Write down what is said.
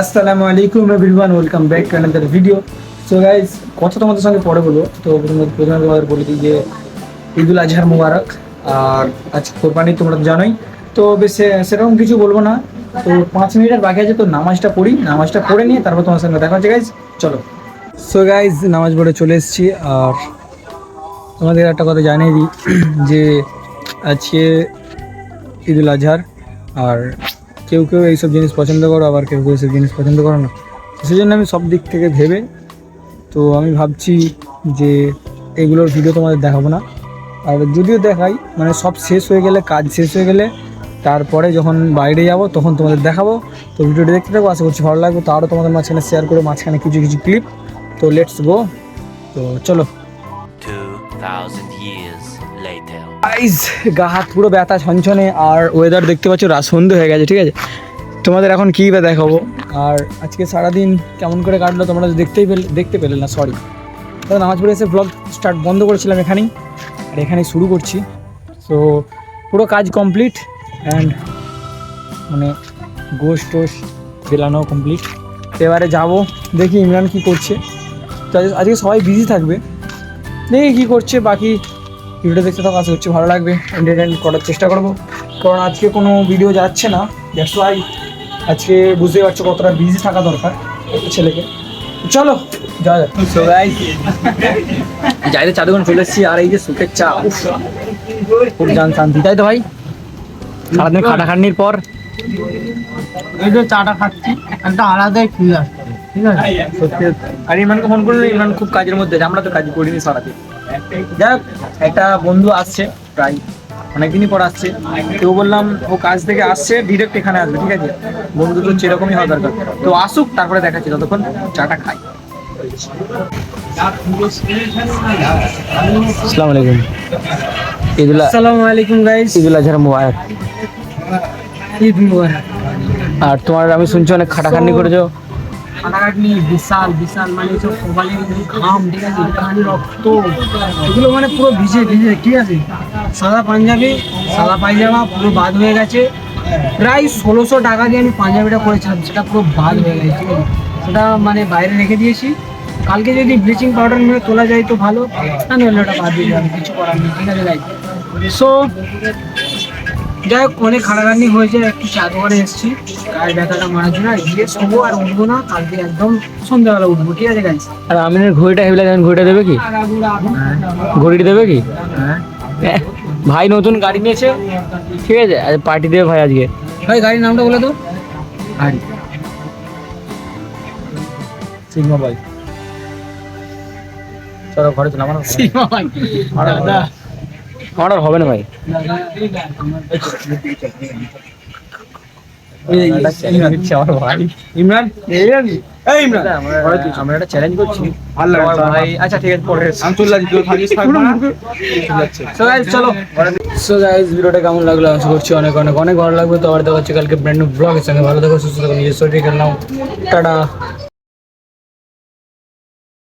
আসসালামু আলাইকুম everyone welcome back to another video so guys কথা তোমাদের সঙ্গে পরে বলো তো প্রথমে তোমাদের বলে দিই যে ঈদুল আজহার মুবারক, আর আজ কোরবানি তোমরা জানোই। তো বেশ সেরকম কিছু বলব না। তো পাঁচ মিনিটের বাকি আছে, তো নামাজটা পড়ি। নামাজটা পড়ে নিয়ে তারপর তোমার সঙ্গে দেখা হচ্ছে গাইজ চলো। সো গাইজ নামাজ পড়ে চলে এসেছি, আর তোমাদের একটা কথা জানিয়ে দিই যে আজকে ঈদুল আজহার, আর কেউ কেউ এইসব জিনিস পছন্দ করো আবার কেউ কেউ এইসব জিনিস পছন্দ করো না। সেই জন্য আমি সব দিক থেকে ভেবে তো আমি ভাবছি যে এগুলোর ভিডিও তোমাদের দেখাবো না। আর যদিও দেখাই মানে সব শেষ হয়ে গেলে কাজ শেষ হয়ে গেলে তারপরে যখন বাইরে যাব তখন তোমাদের দেখাবো। তো ভিডিওটি দেখতে থাকব আশা করছি ভালো লাগবে। তো আরও তোমাদের মাঝখানে শেয়ার করে মাঝখানে কিছু কিছু ক্লিপ তো লেটস গো তো চলো। 2,000 years later. গাইজ গা হাত পুরো ব্যথা ছনছনে আর ওয়েদার দেখতে পাচ্ছ রাত সন্ধে হয়ে গেছে, ঠিক আছে? তোমাদের এখন কী বা দেখাবো? আর আজকে সারাদিন কেমন করে কাটলো তোমরা দেখতেই পেলে দেখতে পেলে না সরি তো নামাজ পড়ে এসে ব্লগ স্টার্ট বন্ধ করেছিলাম এখানেই, আর এখানেই শুরু করছি। তো পুরো কাজ কমপ্লিট অ্যান্ড মানে গোশ টোশ বেলানো কমপ্লিট এবারে যাব, দেখি ইমরান কি করছে। তো আজ- আজকে সবাই বিজি থাকবে। দেখি কী করছে বাকি? ভিডিওটা দেখতে থাকা আশা করছি ভালো লাগবে। এন্টারটেন করার চেষ্টা করব। কারণ আজকে কোনো ভিডিও যাচ্ছে না। দ্যাটস ওয়াই আজকে বুঝতে পারছ কতটা বিজি থাকা দরকার ছেলেকে। চলো যা যা সো গাইস যাইতে চলে এসেছি। আর এই যে সুখের চা খুব জান শান্তি। তাই তো ভাই? সারাদিন খাটাখাটনির পর। এই যে চাটা খাচ্ছি একটা আলাদাই ফিল আসছে। ঠিক আছে? সত্যি আর ইমরানকে ফোন করলে ইমরান খুব কাজের মধ্যে আছে, আমরা তো কাজ করিনি সারাদিন। যাই হোক, একটা বন্ধু আসছে প্রায় অনেকদিনই পর আসছে। তো বললাম ও কাজ থেকে আসছে ডিরেক্ট এখানে আসবে ঠিক আছে? বন্ধু তো সেরকমই হওয়া দরকার। তো আসুক তারপরে দেখাচ্ছি ততক্ষণ চাটা খাই। আসসালামু আলাইকুম। ঈদুল আসসালামু আলাইকুম গাইস ঈদুল আজহার মুবারক। ঈদ মুবারক। আর তোমার আমি শুনছি অনেক খাটাখাটনি করেছ। ফাটাকাটনি বিশাল বিশাল মানে সব কপালে ঘাম, ঠিক আছে? কান রক্ত, এগুলো মানে পুরো ভিজে ভিজে, ঠিক আছে? সাদা পাঞ্জাবি, সাদা পায়জামা, পুরো বাদ হয়ে গেছে। প্রায় ষোলোশো টাকা দিয়ে আমি পাঞ্জাবিটা করেছিলাম, সেটা পুরো বাদ হয়ে গেছে, ঠিক আছে? সেটা মানে বাইরে রেখে দিয়েছি। কালকে যদি ব্লিচিং পাউডার মেরে তোলা যায় তো ভালো তা নাহলে ওটা বাদ দিয়ে যাবে কিছু করার নেই, ঠিক আছে গাই সো যাই হোক অনেক খাটাখাটনি হয়েছে একটু চা দোকানে এসেছি। গায়ে ব্যথাটা মারার জন্য আর গিয়ে শোবো আর উঠবো না কালকে একদম সন্ধ্যাবেলা উঠবো ঠিক আছে আর আমিনের ঘড়িটা হেবলে ঘড়িটা দেবে কি? ঘড়িটা দেবে কি? হ্যাঁ। ভাই নতুন গাড়ি নিয়েছে? ঠিক আছে আজ পার্টি দেবে ভাই আজকে। ভাই গাড়ির নামটা বলে তো গাড়ি। সিগমা ভাই চলো ঘরে চলো আমার সীমা ভাই দাদা। আমার আর হবে না ভাই। ইমরান? আমরা একটা চ্যালেঞ্জ করছি। আমার ভাই আচ্ছা ঠিক আছে পরে আমি চলে যাচ্ছি তুই থাকিস সো গাইস চলো সো গাইস ভিডিওটা কেমন লাগল? আশা করছি অনেক অনেক অনেক ভালো লাগবে। তো আবার দেখা হচ্ছে কালকে ব্র্যান্ড নিউ ব্লগের সঙ্গে। ভালো থাকো সুস্থ থাকো নিজের শরীর খেললাম টাটা।